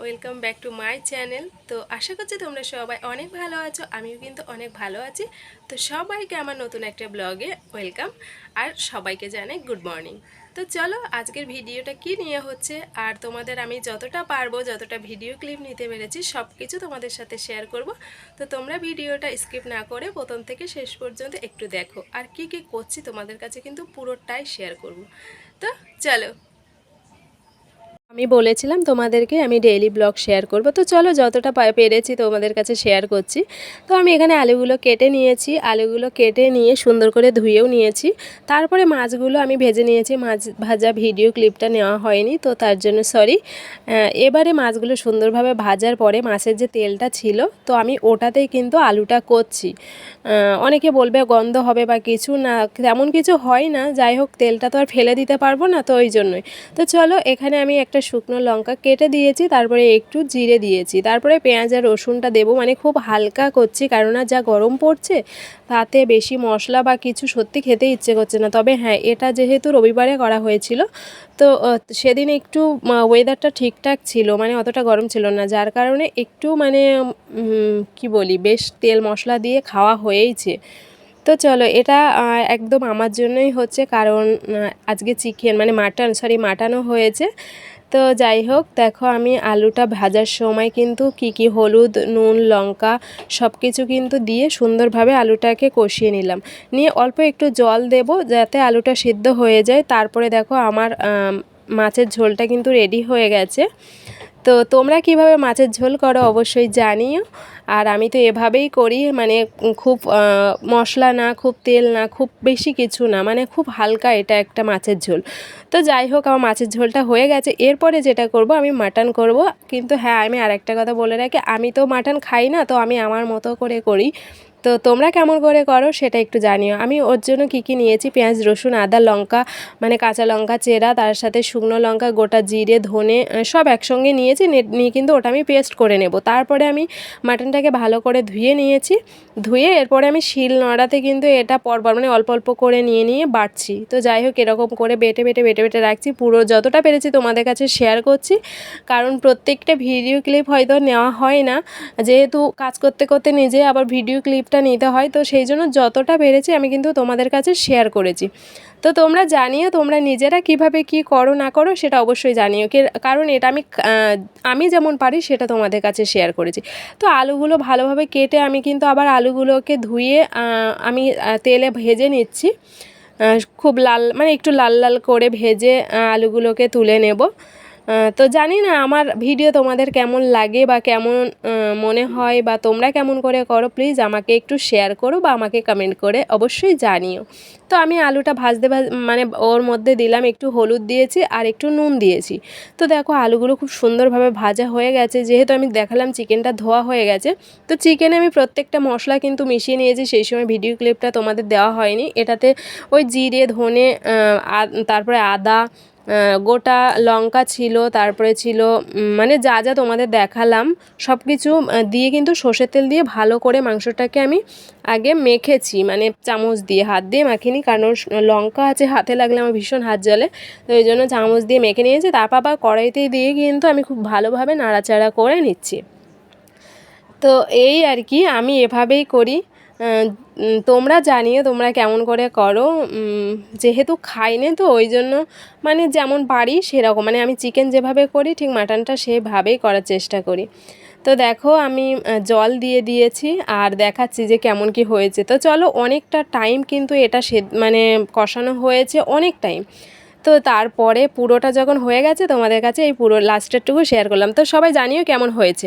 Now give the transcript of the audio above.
Welcome back to my channel. তো আশা করছি তোমরা সবাই অনেক ভালো আছো, আমিও কিন্তু অনেক ভালো আছি। তো সবাইকে আমার নতুন একটা ব্লগে ওয়েলকাম, আর সবাইকে জানাই গুড মর্নিং। তো চলো, আজকের ভিডিওটা কি নিয়ে হচ্ছে, আর তোমাদের আমি যতটা পারব, যতটা ভিডিও ক্লিপ নিতে পেরেছি সব কিছু তোমাদের সাথে শেয়ার করব। তো তোমরা ভিডিওটা স্কিপ না করে প্রথম থেকে শেষ পর্যন্ত একটু দেখো, আর কি কি করছি তোমাদের কাছে কিন্তু পুরোটাই শেয়ার করব। তো চলো আমি বলেছিলাম তোমাদেরকে আমি ডেইলি ব্লগ শেয়ার করব। তো চলো যতটা পেরেছি তোমাদের কাছে শেয়ার করছি। তো আমি এখানে আলুগুলো কেটে নিয়েছি। আলুগুলো কেটে নিয়ে সুন্দর করে ধুয়েও নিয়েছি। তারপরে মাছগুলো আমি ভেজে নিয়েছি। মাছ ভাজা ভিডিও ক্লিপটা নেওয়া হয়নি, তো তার জন্য সরি এবারে মাছগুলো সুন্দরভাবে ভাজার পরে মাছের যে তেলটা ছিল, তো আমি ওটাতেই কিন্তু আলুটা করছি। অনেকে বলবে গন্ধ হবে বা কিছু না, তেমন কিছু হয় না। যাই হোক, তেলটা তো আর ফেলে দিতে পারব না, তো ওই জন্যই। তো চলো এখানে আমি একটা শুকনো লঙ্কা কেটে দিয়েছি, তারপরে একটু জিরে দিয়েছি। তারপরে পেঁয়াজ আর রসুনটা দেবো মানে খুব হালকা করছি কেননা যা গরম পড়ছে, তাতে বেশি মশলা বা কিছু সত্যি খেতে ইচ্ছে করছে না। তবে হ্যাঁ এটা যেহেতু রবিবারে করা হয়েছিল, তো সেদিন একটু ওয়েদারটা ঠিকঠাক ছিল মানে অতটা গরম ছিল না, যার কারণে একটু মানে কি বলি, বেশ তেল মশলা দিয়ে খাওয়া হয়েইছে। তো চলো, এটা একদম আমার জন্যই হচ্ছে, কারণ আজকে চিকেন মানে মাটন সরি মাটনও হয়েছে। তো যাই হোক, দেখো আমি আলুটা ভাজার সময় কিন্তু কি কি হলুদ, নুন, লঙ্কা সব কিছু কিন্তু দিয়ে সুন্দরভাবে আলুটাকে কষিয়ে নিলাম। নিয়ে অল্প একটু জল দেব যাতে আলুটা সিদ্ধ হয়ে যায়। তারপরে দেখো আমার মাছের ঝোলটা কিন্তু রেডি হয়ে গেছে। তো তোমরা কীভাবে মাছের ঝোল করো অবশ্যই জানিও। আর আমি তো এভাবেই করি মানে খুব মশলা না, খুব তেল না, খুব বেশি কিছু না মানে খুব হালকা এটা একটা মাছের ঝোল। তো যাই হোক, আমার মাছের ঝোলটা হয়ে গেছে। এরপরে যেটা করব, আমি মাটন করব। কিন্তু হ্যাঁ আমি আরেকটা কথা বলে রাখি, আমি তো মাটন খাই না, তো আমি আমার মতো করে করি। তো তোমরা কেমন করে করো সেটা একটু জানিও। আমি ওর জন্য কী কী নিয়েছি? পেঁয়াজ, রসুন, আদা, লঙ্কা মানে কাঁচা লঙ্কা, চেরা, তার সাথে শুকনো লঙ্কা, গোটা জিরে, ধনে সব একসঙ্গে নিয়েছি। নিয়ে কিন্তু ওটা আমি পেস্ট করে নেব। তারপরে আমি মাটনটাকে ভালো করে ধুয়ে নিয়েছি। ধুয়ে এরপরে আমি শিল নড়াতে কিন্তু এটা পরপর মানে অল্প অল্প করে নিয়ে নিয়ে বাটছি। তো যাই হোক, এরকম করে বেটে বেটে বেটে বেটে রাখছি। পুরো যতটা পেরেছি তোমাদের কাছে শেয়ার করছি। কারণ প্রত্যেকটা ভিডিও ক্লিপ হয়তো নেওয়া হয় না। যেহেতু কাজ করতে করতে নিজে আবার ভিডিও ক্লিপটা নিতে হয়। তো সেই জন্য যতটা পেরেছি আমি কিন্তু তোমাদের কাছে শেয়ার করেছি। তো তোমরা জানিও তোমরা নিজেরা কীভাবে কি করো না করো সেটা অবশ্যই জানিও। কারণ এটা আমি আমি যেমন পারি সেটা তোমাদের কাছে শেয়ার করেছি। তো আলুগুলো ভালোভাবে কেটে আমি কিন্তু আবার আলুগুলোকে ধুয়ে আমি তেলে ভেজে নিচ্ছি। খুব লাল মানে একটু লাল লাল করে ভেজে আলুগুলোকে তুলে নেব। তো জানি না, আমার ভিডিও তোমাদের কেমন লাগে বা কেমন মনে হয় বা তোমরা কেমন করে করো প্লিজ আমাকে একটু শেয়ার করো বা আমাকে কমেন্ট করে অবশ্যই জানিও। তো আমি আলুটা ভাজতে ভাজ মানে ওর মধ্যে দিলাম, একটু হলুদ দিয়েছি আর একটু নুন দিয়েছি। তো দেখো আলুগুলো খুব সুন্দরভাবে ভাজা হয়ে গেছে, যেহেতু আমি দেখালাম চিকেনটা ধোয়া হয়ে গেছে, তো চিকেনে আমি প্রত্যেকটা মশলা কিন্তু মিশিয়ে নিয়েছি, সেই সময় ভিডিও ক্লিপটা তোমাদের দেওয়া হয়নি। এটাতে ওই জিরে, ধনে তারপরে আদা গোটা লঙ্কা ছিল, তারপরে ছিল মানে যা যা তোমাদের দেখালাম সব কিছু দিয়ে কিন্তু সর্ষের তেল দিয়ে ভালো করে মাংসটাকে আমি আগে মেখেছি মানে চামচ দিয়ে, হাত দিয়ে মাখিনি, কারণ লঙ্কা আছে হাতে লাগলে আমার ভীষণ হাত জ্বলে, তো এই জন্য চামচ দিয়ে মেখে নিয়েছি, তারপর আবার কড়াইতে দিয়ে কিন্তু আমি খুব ভালোভাবে নাড়াচাড়া করে নিচ্ছি। তো এই আর কি, আমি এভাবেই করি। তোমরা জানিও তোমরা কেমন করে করো। যেহেতু খাইনি তো, ওই জন্য মানে যেমন পারি সেরকম। মানে আমি চিকেন যেভাবে করি, ঠিক মাটনটা সেভাবেই করার চেষ্টা করি। তো দেখো, আমি জল দিয়ে দিয়েছি আর দেখাচ্ছি যে কেমন কি হয়েছে। তো চলো, অনেকটা টাইম কিন্তু এটা সে মানে কষানো হয়েছে অনেক টাইম তো তারপরে পুরোটা যখন হয়ে গেছে, তোমাদের কাছে এই পুরো লাস্টেরটুকু শেয়ার করলাম। তো সবাই জানিও কেমন হয়েছে।